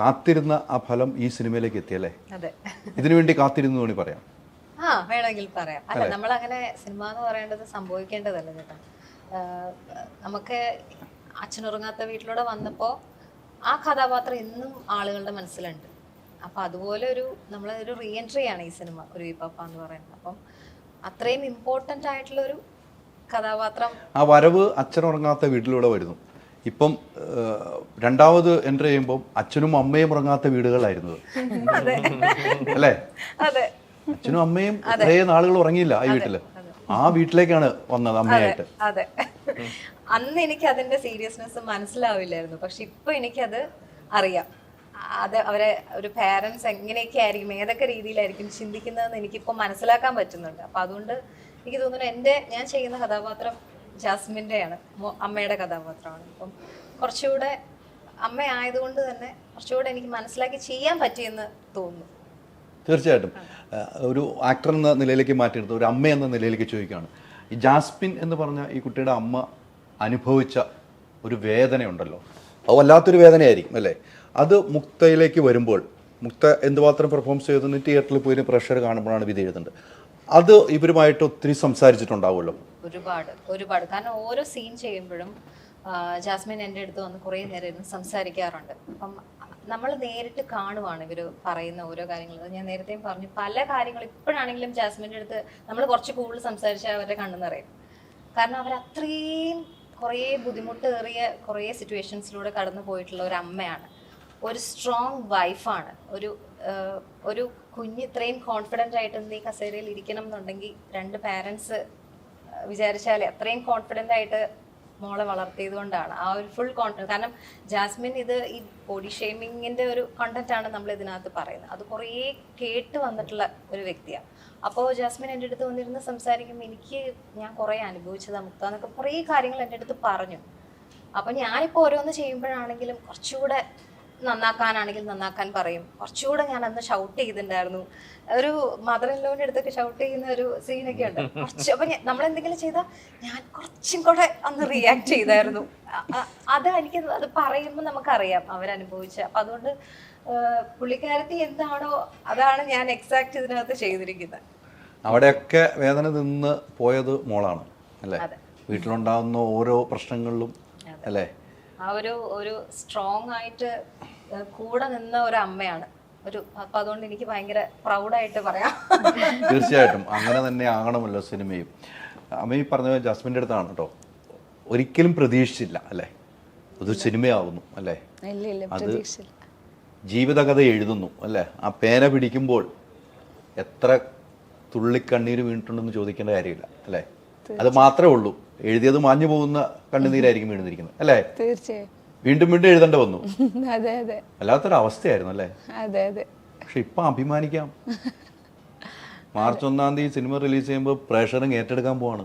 കാത്തിരുന്ന ആ ഫലം ഈ സിനിമയിലേക്ക് എത്തിയല്ലേ? ഇതിനു വേണ്ടി കാത്തിരുന്നു വേണി പറയാം. ആ വേണമെങ്കിൽ പറയാം. അല്ല നമ്മൾ അങ്ങനെ സിനിമ എന്ന് പറയേണ്ടത് സംഭവിക്കേണ്ടതല്ല ചേട്ടാ? നമുക്ക് അച്ഛനുറങ്ങാത്ത വീട്ടിലൂടെ വന്നപ്പോൾ ആ കഥാപാത്രം ഇന്നും ആളുകളുടെ മനസ്സിലുണ്ട്. അപ്പൊ അതുപോലെ ഒരു നമ്മൾ ഒരു റീ എൻട്രി ആണ് ഈ സിനിമ ഒരു വിപ്പാപ്പ എന്ന് പറയുന്നത്. അപ്പം അത്രയും ഇമ്പോർട്ടന്റ് ആയിട്ടുള്ള ഒരു കഥാപാത്രം ആ വരവ് അച്ഛനുറങ്ങാത്ത വീട്ടിലൂടെ വരുന്നു. ഇപ്പം രണ്ടാമത് എന്റർ ചെയ്യുമ്പോൾ അച്ഛനും അമ്മയും ഉറങ്ങാത്ത വീടുകളായിരുന്നത് അതെ. അല്ലേ? അച്ഛനും അമ്മയും കുറേ നാളുകൾ ഉറങ്ങിയില്ല ആ വീട്ടിൽ. ആ വീട്ടിലേക്കാണ് വന്നത് അമ്മയായിട്ട്. അതെ. അന്ന് എനിക്ക് അതിന്റെ സീരിയസ്നെസ് മനസ്സിലാവില്ലായിരുന്നു. പക്ഷെ ഇപ്പൊ എനിക്കത് അറിയാം. അത് അവരെ ഒരു പേരൻസ് എങ്ങനെയൊക്കെ ആയിരിക്കും ഏതൊക്കെ രീതിയിലായിരിക്കും ചിന്തിക്കുന്നതെന്ന് എനിക്കിപ്പോൾ മനസ്സിലാക്കാൻ പറ്റുന്നുണ്ട്. അപ്പൊ അതുകൊണ്ട് എനിക്ക് തോന്നുന്നു എന്റെ ഞാൻ ചെയ്യുന്ന കഥാപാത്രം ജാസ്മിന്റെയാണ്. അമ്മയുടെ കഥാപാത്രമാണ്. അപ്പം കുറച്ചുകൂടെ അമ്മ ആയതുകൊണ്ട് തന്നെ കുറച്ചുകൂടെ എനിക്ക് മനസ്സിലാക്കി ചെയ്യാൻ പറ്റിയെന്ന് തോന്നുന്നു. തീർച്ചയായിട്ടും. ഒരു ആക്ടർ എന്ന നിലയിലേക്ക് മാറ്റിയെടുത്ത് ഒരു അമ്മ എന്ന നിലയിലേക്ക് ചോദിക്കുകയാണ്. ഈ ജാസ്മിൻ എന്ന് പറഞ്ഞ ഈ കുട്ടിയുടെ അമ്മ അനുഭവിച്ച ഒരു വേദനയുണ്ടല്ലോ. അത് വല്ലാത്തൊരു വേദനയായിരിക്കും അല്ലേ? അത് മുക്തയിലേക്ക് വരുമ്പോൾ മുക്ത എന്തുമാത്രം പെർഫോംസ് ചെയ്തെന്ന് തിയേറ്ററിൽ പോയി പ്രഷർ കാണുമ്പോഴാണ് വിധി എഴുതുന്നത് അത് ഇവരുമായിട്ട് ഒത്തിരി സംസാരിച്ചിട്ടുണ്ടാവുമല്ലോ. ഒരുപാട് ഒരുപാട്. കാരണം ഓരോ സീൻ ചെയ്യുമ്പോഴും ജാസ്മിൻ എന്റെ അടുത്ത് വന്ന് കുറേ നേരം സംസാരിക്കാറുണ്ട്. അപ്പം നമ്മൾ നേരിട്ട് കാണുവാണ് ഇവർ പറയുന്ന ഓരോ കാര്യങ്ങളും. ഞാൻ നേരത്തെയും പറഞ്ഞു പല കാര്യങ്ങളും ഇപ്പോഴാണെങ്കിലും ജാസ്മിന്റെ അടുത്ത് നമ്മൾ കുറച്ച് കൂടുതൽ സംസാരിച്ചാൽ അവരുടെ കണ്ണു കാരണം അവർ അത്രയും കുറേ ബുദ്ധിമുട്ടേറിയ കുറേ സിറ്റുവേഷൻസിലൂടെ കടന്നു പോയിട്ടുള്ള ഒരു അമ്മയാണ്. ഒരു സ്ട്രോങ് വൈഫാണ് ഒരു ഒരു കുഞ്ഞ് ഇത്രയും കോൺഫിഡന്റ് ആയിട്ട് നീ കസേരയിൽ ഇരിക്കണം എന്നുണ്ടെങ്കിൽ രണ്ട് പാരൻസ് വിചാരിച്ചാൽ അത്രയും കോൺഫിഡന്റ് ആയിട്ട് മോളെ വളർത്തിയത് കൊണ്ടാണ് ആ ഒരു ഫുൾ കോൺഫിഡൻസ് കാരണം ജാസ്മിൻ ഇത് ഈ ബോഡി ഷേമിങ്ങിന്റെ ഒരു കണ്ടന്റ് ആണ് നമ്മൾ ഇതിനകത്ത് പറയുന്നത്. അത് കുറേ കേട്ട് വന്നിട്ടുള്ള ഒരു വ്യക്തിയാണ്. അപ്പോൾ ജാസ്മിൻ എന്റെ അടുത്ത് വന്നിരുന്ന് സംസാരിക്കുമ്പോൾ എനിക്ക് ഞാൻ കുറേ അനുഭവിച്ചത് മുക്ത എന്നൊക്കെ കുറേ കാര്യങ്ങൾ എന്റെ അടുത്ത് പറഞ്ഞു. അപ്പം ഞാനിപ്പോൾ ഓരോന്ന് ചെയ്യുമ്പോഴാണെങ്കിലും കുറച്ചുകൂടെ നന്നാക്കാനാണെങ്കിൽ നന്നാക്കാൻ പറയും. കുറച്ചുകൂടെ ഞാൻ അന്ന് ഷൗട്ട് ചെയ്തിട്ടുണ്ടായിരുന്നു. ഒരു മദർ ഇൻ ലോന്റെ അടുത്തൊക്കെ ഷൗട്ട് ചെയ്യുന്ന ഒരു സീനൊക്കെ ഉണ്ട്. കുറച്ച് അപ്പൊ നമ്മൾ എന്തെങ്കിലും ചെയ്താൽ ഞാൻ കുറച്ചും കൂടെ അന്ന് റിയാക്ട് ചെയ്തായിരുന്നു. അത് എനിക്ക് അത് പറയുമ്പോൾ നമുക്കറിയാം. അവരനുഭവിച്ച. അപ്പൊ അതുകൊണ്ട് പുള്ളിക്കാരത്തി എന്താണോ അതാണ് ഞാൻ എക്സാക്ട് ഇതിനകത്ത് ചെയ്തിരിക്കുന്നത്. അവിടെയൊക്കെ വേദന നിന്ന് പോയത് മോളാണ്. അല്ലേ. വീട്ടിലുണ്ടാകുന്ന ഓരോ പ്രശ്നങ്ങളിലും അല്ലേ? ആ ഒരു ഒരു സ്ട്രോങ് ആയിട്ട് കൂടെ നിന്ന ഒരു അമ്മയാണ്. ഒരു അപ്പൊ അതുകൊണ്ട് എനിക്ക് ഭയങ്കര പ്രൗഡായിട്ട് പറയാം. തീർച്ചയായിട്ടും. അങ്ങനെ തന്നെ ആകണമല്ലോ സിനിമയും. അമ്മ ഈ പറഞ്ഞ ജാസ്മിന്റെ അടുത്താണ് കേട്ടോ. ഒരിക്കലും പ്രതീക്ഷിച്ചില്ല അല്ലേ? ഒരു സിനിമയാവുന്നു അല്ലേ? ഇല്ല ഇല്ല അത് ജീവിതകഥ എഴുതുന്നു അല്ലേ? ആ പേന പിടിക്കുമ്പോൾ എത്ര തുള്ളിക്കണ്ണീര് വീണിട്ടുണ്ടെന്ന് ചോദിക്കേണ്ട കാര്യമില്ല അല്ലേ? അത് മാത്രമേ ഉള്ളൂ. എഴുതിയത് മാഞ്ഞു പോകുന്ന കണ്ണുനീരായിരിക്കും വീണിരിക്കുന്നത്. അല്ലേ? തീർച്ചയായും. വീണ്ടും വീണ്ടും എഴുതേണ്ട വന്നു. അതെ അതെ. വല്ലാത്തൊരു അവസ്ഥയായിരുന്നു അല്ലേ? അതെ അതെ. പക്ഷെ ഇപ്പൊ അഭിമാനിക്കാം. മാർച്ച് ഒന്നാം തീയതി സിനിമ റിലീസ് ചെയ്യുമ്പോൾ പ്രേക്ഷകരും ഏറ്റെടുക്കാൻ പോവാണ്.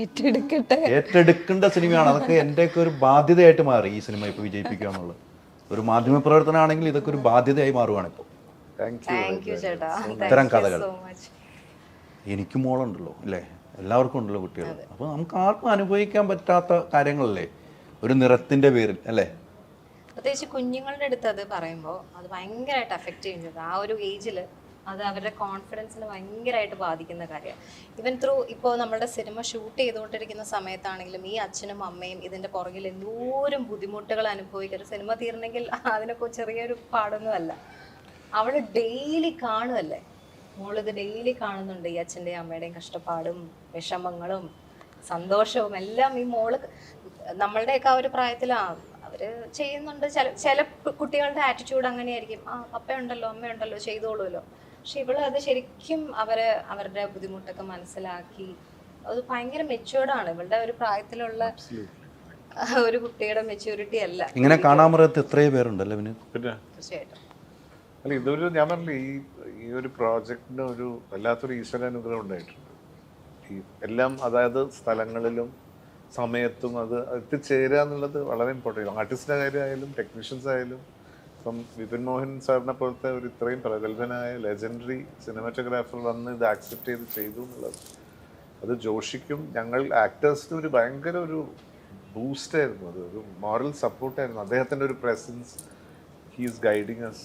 ഏറ്റെടുക്കട്ടെ. ഏറ്റെടുക്കേണ്ട സിനിമയാണ്. അതൊക്കെ എന്റെയൊക്കെ ഒരു ബാധ്യതയായിട്ട് മാറി ഈ സിനിമ ഇപ്പോൾ വിജയിപ്പിക്കുക എന്നുള്ളത്. ഒരു മാധ്യമ പ്രവർത്തനമാണെങ്കിൽ ഇതൊക്കെ ഒരു ബാധ്യതയായി മാറുകയാണ് ഇപ്പോൾ ഇത്തരം കഥകൾ. സോ മച്ച് എനിക്കും മോളുണ്ടല്ലോ അല്ലേ? എല്ലാവർക്കും ഉണ്ടല്ലോ കുട്ടികൾ. അപ്പോൾ നമുക്ക് ആർക്കും അനുഭവിക്കാൻ പറ്റാത്ത കാര്യങ്ങളല്ലേ? ഒരു നിറത്തിന്റെ പേരിൽ അല്ലേ? പ്രത്യേകിച്ച് കുഞ്ഞുങ്ങളുടെ അടുത്ത് അത് പറയുമ്പോൾ അത് ഭയങ്കരമായിട്ട് അഫക്റ്റ് ചെയ്യുന്നത്. ആ ഒരു ഏജിൽ അത് അവരുടെ കോൺഫിഡൻസിന് ഭയങ്കരമായിട്ട് ബാധിക്കുന്ന കാര്യമാണ്. ഇവൻ ത്രൂ ഇപ്പോൾ നമ്മുടെ സിനിമ ഷൂട്ട് ചെയ്തുകൊണ്ടിരിക്കുന്ന സമയത്താണെങ്കിലും ഈ അച്ഛനും അമ്മയും ഇതിന്റെ പുറകിൽ എന്തോരം ബുദ്ധിമുട്ടുകൾ അനുഭവിക്കുക സിനിമ തീർന്നെങ്കിൽ അതിനൊക്കെ ചെറിയൊരു പാടൊന്നുമല്ല. അവൾ ഡെയിലി കാണുമല്ലേ മോളിത് ഡെയിലി കാണുന്നുണ്ട് ഈ അച്ഛന്റെയും അമ്മയുടെയും കഷ്ടപ്പാടും വിഷമങ്ങളും സന്തോഷവും എല്ലാം ഈ മോൾ നമ്മളുടെയൊക്കെ ആ ഒരു പ്രായത്തിലാണ് അവർ ചെയ്യുന്നുണ്ട്. ചില ചില കുട്ടികളുടെ ആറ്റിറ്റ്യൂഡ് അങ്ങനെയായിരിക്കും. ആ അപ്പയുണ്ടല്ലോ അമ്മയുണ്ടല്ലോ ചെയ്തോളൂല്ലോ പക്ഷെ ഇവൾ അത് ശരിക്കും അവരെ അവരുടെ ബുദ്ധിമുട്ടൊക്കെ മനസ്സിലാക്കി. അത് ഭയങ്കര മെച്ചുവേർഡാണ് ഇവളുടെ ഒരു പ്രായത്തിലുള്ള ഒരു കുട്ടിയുടെ മെച്യൂരിറ്റി അല്ല. ഇങ്ങനെ കാണാൻ പറയത്ത് എത്രയോ പേരുണ്ടല്ലോ തീർച്ചയായിട്ടും. അല്ല ഇതൊരു ഞാൻ പറഞ്ഞില്ല ഈ ഈ ഒരു പ്രോജക്റ്റിന് ഒരു വല്ലാത്തൊരു ഈശ്വരാനുഗ്രഹം ഉണ്ടായിട്ടുണ്ട്. ഈ എല്ലാം അതായത് സ്ഥലങ്ങളിലും സമയത്തും അത് എത്തിച്ചേരുക എന്നുള്ളത് വളരെ ഇമ്പോർട്ടന്റ് ആർട്ടിസ്റ്റിന്റെ കാര്യമായാലും ടെക്നീഷ്യൻസ് ആയാലും ഇപ്പം വിപിൻ മോഹൻ സാറിനെ പോലത്തെ ഒരു ഇത്രയും പ്രഗത്ഭനായ ലെജൻഡറി സിനിമാറ്റോഗ്രാഫർ വന്ന് ഇത് ആക്സെപ്റ്റ് ചെയ്ത് ചെയ്തു എന്നുള്ളത് അത് ജോഷിക്കും ഞങ്ങൾ ആക്ടേഴ്സിന് ഒരു ഭയങ്കര ഒരു ബൂസ്റ്റായിരുന്നു അത് ഒരു മോറൽ സപ്പോർട്ടായിരുന്നു അദ്ദേഹത്തിന്റെ ഒരു presence he is guiding us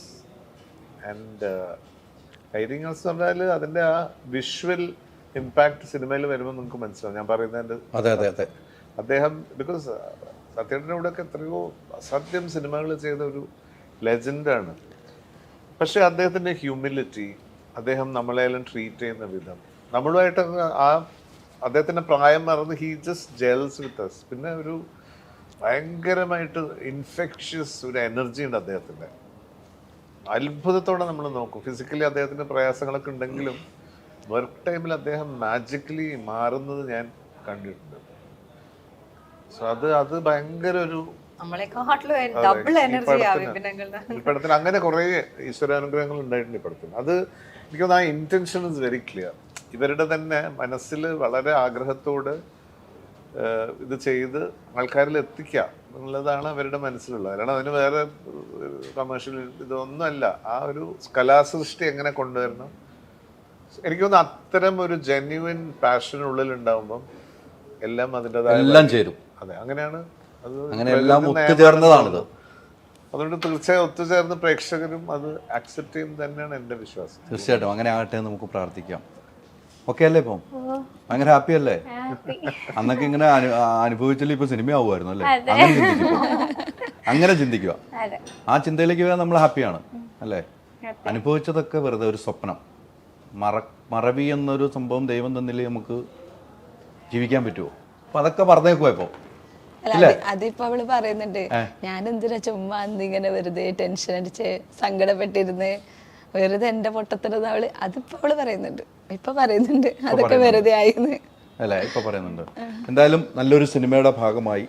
and കൈരിങ്ങൾ എന്ന് പറഞ്ഞാൽ അതിന്റെ ആ വിഷ്വൽ ഇമ്പാക്ട് സിനിമയിൽ വരുമ്പോൾ നിങ്ങൾക്ക് മനസ്സിലാവും. ഞാൻ പറയുന്നതിന്റെ അതെ അതെ അതെ. അദ്ദേഹം ബിക്കോസ് സത്യേട്ടന്റെ കൂടെയൊക്കെ എത്രയോ അസാധ്യം സിനിമകൾ ചെയ്ത ഒരു ലെജൻഡാണ് പക്ഷെ അദ്ദേഹത്തിന്റെ ഹ്യൂമിലിറ്റി അദ്ദേഹം നമ്മളെല്ലാം ട്രീറ്റ് ചെയ്യുന്ന വിധം നമ്മളുമായിട്ടൊക്കെ ആ അദ്ദേഹത്തിന്റെ പ്രായം മറന്ന് he just gels with us പിന്നെ ഒരു ഭയങ്കരമായിട്ട് ഇൻഫെക്ഷ്യസ് ഒരു എനർജി ഉണ്ട് അദ്ദേഹത്തിന്റെ അത്ഭുതത്തോടെ നമ്മൾ നോക്കും. ഫിസിക്കലി അദ്ദേഹത്തിന്റെ പ്രയാസങ്ങളൊക്കെ ഉണ്ടെങ്കിലും വർക്ക് ടൈമിൽ അദ്ദേഹം മാജിക്കലി മാറുന്നത് ഞാൻ കണ്ടിട്ടുണ്ട്. സോ അത് അത് ഭയങ്കര ഒരു ഇപ്പഴത്തിന് അങ്ങനെ കുറെ ഈശ്വരാനുഗ്രഹങ്ങൾ ഉണ്ടായിട്ടുണ്ട് ഇപ്പഴത്തിന് അത് എനിക്ക് തോന്നുന്നു ആ ഇന്റൻഷൻ ഇസ് വെരി ക്ലിയർ ഇവരുടെ തന്നെ മനസ്സിൽ വളരെ ആഗ്രഹത്തോട് ഇത് ചെയ്ത് ആൾക്കാരിൽ എത്തിക്കാം എന്നുള്ളതാണ് അവരുടെ മനസ്സിലുള്ളത്. കാരണം അതിന് വേറെ കമേഴ്ഷ്യൽ ഇതൊന്നുമല്ല. ആ ഒരു കലാസൃഷ്ടി എങ്ങനെ കൊണ്ടുവരണം? എനിക്ക് തോന്നുന്നു അത്തരം ഒരു ജെന്യുവിൻ പാഷൻ ഉള്ളിൽ ഉണ്ടാവുമ്പം എല്ലാം അതിന്റെതായ എല്ലാം ചേരും. അതെ അങ്ങനെയാണ്. അത് അങ്ങനെ എല്ലാം ഒത്തുചേർന്നതാണിത്. അതുകൊണ്ട് തീർച്ചയായും ഒത്തുചേർന്ന് പ്രേക്ഷകരും അത് അക്സെപ്റ്റ് ചെയ്യും തന്നെയാണ് എന്റെ വിശ്വാസം. തീർച്ചയായിട്ടും. അങ്ങനെ ആകട്ടെ നമുക്ക് പ്രാർത്ഥിക്കാം. ഓക്കെ അല്ലേ ഇപ്പം ഭയങ്കര ഹാപ്പി. അല്ലേ അന്നൊക്കെ ഇങ്ങനെ അനുഭവിച്ചല്ലേ ഇപ്പൊ സിനിമ ആവുമായിരുന്നു അല്ലേ അങ്ങനെ ചിന്തിക്കുക അങ്ങനെ ചിന്തിക്കുക അതെ. ആ ചിന്തയിലേക്ക് വരാൻ നമ്മൾ ഹാപ്പിയാണ് അല്ലേ? അനുഭവിച്ചതൊക്കെ വെറുതെ ഒരു സ്വപ്നം. മറ മറവി എന്നൊരു സംഭവം ദൈവം തന്നില്ലേ നമുക്ക് ജീവിക്കാൻ പറ്റുമോ അപ്പൊ അതൊക്കെ പറഞ്ഞേക്കുവാ ഇപ്പൊ. അതിപ്പോ അവൾ പറയുന്നുണ്ട്. ഞാൻ എന്തിനാ ചുമ്മാ ഇങ്ങനെ വെറുതെ ടെൻഷൻ അടിച്ച് സങ്കടപ്പെട്ടിരുന്ന് വെറുതെ എന്റെ പൊട്ടത്തിരുന്ന അവൾ അതിപ്പോ അവൾ പറയുന്നുണ്ട്. ഇപ്പൊ പറയുന്നുണ്ട്. അതൊക്കെ വെറുതെ ആയിന്ന്. അല്ലെ? ഇപ്പൊ പറയുന്നുണ്ട്. എന്തായാലും നല്ലൊരു സിനിമയുടെ ഭാഗമായി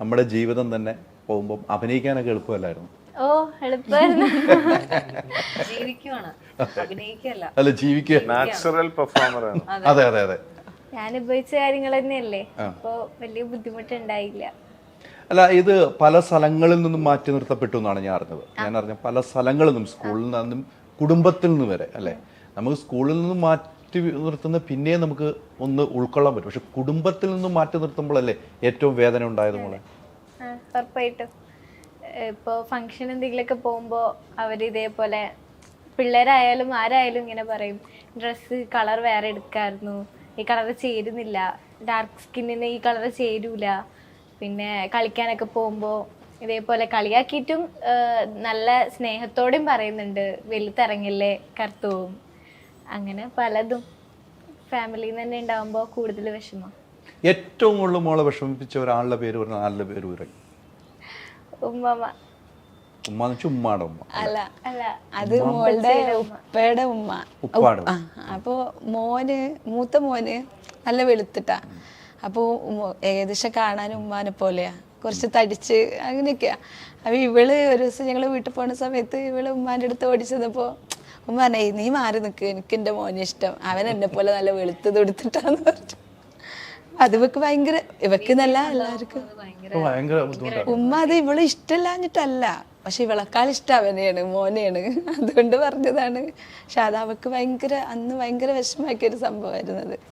നമ്മുടെ ജീവിതം തന്നെ പോകുമ്പോൾ അഭിനയിക്കാനൊക്കെ എളുപ്പമല്ലായിരുന്നു. ഓ എളുപ്പമായിരുന്നു. ജീവിക്കുവാണ്. അഭിനയിക്കല്ല. അല്ല ജീവിക്കുക. നാച്ചുറൽ പെർഫോമർ ആണ് അതെ അതെ അതെ. ഞാൻ ഉപയോഗിച്ച കാര്യങ്ങൾ തന്നെയല്ലേ? അപ്പോൾ വലിയ ബുദ്ധിമുട്ടുണ്ടായില്ല. അല്ല ഇത് പല സ്ഥലങ്ങളിൽ നിന്നും മാറ്റി നിർത്തപ്പെട്ടു എന്നാണ് ഞാൻ അറിഞ്ഞത്. ഞാൻ അറിഞ്ഞ പല സ്ഥലങ്ങളിൽ നിന്നും സ്കൂളിൽ നിന്നും കുടുംബത്തിൽ നിന്ന് വരെ അല്ലേ? നമുക്ക് സ്കൂളിൽ നിന്ന് മാറ്റി നിർത്തുന്ന പിന്നെയും നമുക്ക് ഒന്ന് ഉൾക്കൊള്ളാൻ പറ്റും. പക്ഷെ കുടുംബത്തിൽ നിന്ന് മാറ്റി നിർത്തുമ്പോഴല്ലേ ഏറ്റവും വേദന ഉണ്ടായത് മോളെ? ഇപ്പോൾ ഫംഗ്ഷൻ എന്തെങ്കിലുമൊക്കെ പോകുമ്പോൾ അവർ ഇതേപോലെ പിള്ളേരായാലും ആരായാലും ഇങ്ങനെ പറയും ഡ്രസ്സ് കളർ വേറെ എടുക്കായിരുന്നു. ഈ കളർ ചേരുന്നില്ല. ഡാർക്ക് സ്കിന്നിന് ഈ കളർ ചേരൂല. പിന്നെ കളിക്കാനൊക്കെ പോകുമ്പോൾ ഇതേപോലെ കളിയാക്കിയിട്ടും നല്ല സ്നേഹത്തോടെയും പറയുന്നുണ്ട്. വെളുത്തിറങ്ങില്ലേ കറുത്തു പോവും അങ്ങനെ പലതും. ഫാമിലിയിൽ നിന്ന് തന്നെ ഉണ്ടാകുമ്പോൾ കൂടുതൽ വിഷമം. ഏറ്റവും കൂടുതൽ മോളെ വിഷമിപ്പിച്ച ഒരാളുടെ പേര് പറഞ്ഞ ആളുടെ പേര് പറയും? ഉമ്മമ്മ. ഉമ്മ ഉമ്മാടെ ഉമ്മ അല്ല? അല്ല അത് മോളുടെ ഉപ്പയുടെ ഉമ്മ. അപ്പോ മോന് മൂത്ത മോന് നല്ല വെളുത്തിട്ടാ. അപ്പൊ ഏകദേശം കാണാൻ ഉമ്മാനെ പോലെയാ. കുറച്ച് തടിച്ച് അങ്ങനെയൊക്കെയാ അപ്പൊ ഇവൾ ഒരു ദിവസം ഞങ്ങൾ വീട്ടിൽ പോണ സമയത്ത് ഇവൾ ഉമ്മാന്റെ അടുത്ത് ഓടിച്ചതപ്പോ ഉമ്മ പറഞ്ഞേ നീ മാറി നിക്ക്. എനിക്ക് എന്റെ മോനെ ഇഷ്ടം. അവൻ എന്നെ പോലെ നല്ല വെളുത്തത് എടുത്തിട്ടാന്ന് പറഞ്ഞു. അത് ഇവക്ക് ഭയങ്കര ഇവക്ക് നല്ല എല്ലാവർക്കും. ഉമ്മ അത് ഇവൾ ഇഷ്ടമില്ലാഞ്ഞിട്ടല്ല പക്ഷെ ഇവളെക്കാൾ ഇഷ്ടം അവനെയാണ് മോനെയാണ്. അതുകൊണ്ട് പറഞ്ഞതാണ്. പക്ഷെ അത് അവക്ക് ഭയങ്കര അന്ന് ഭയങ്കര വിഷമാക്കിയ ഒരു സംഭവമായിരുന്നത്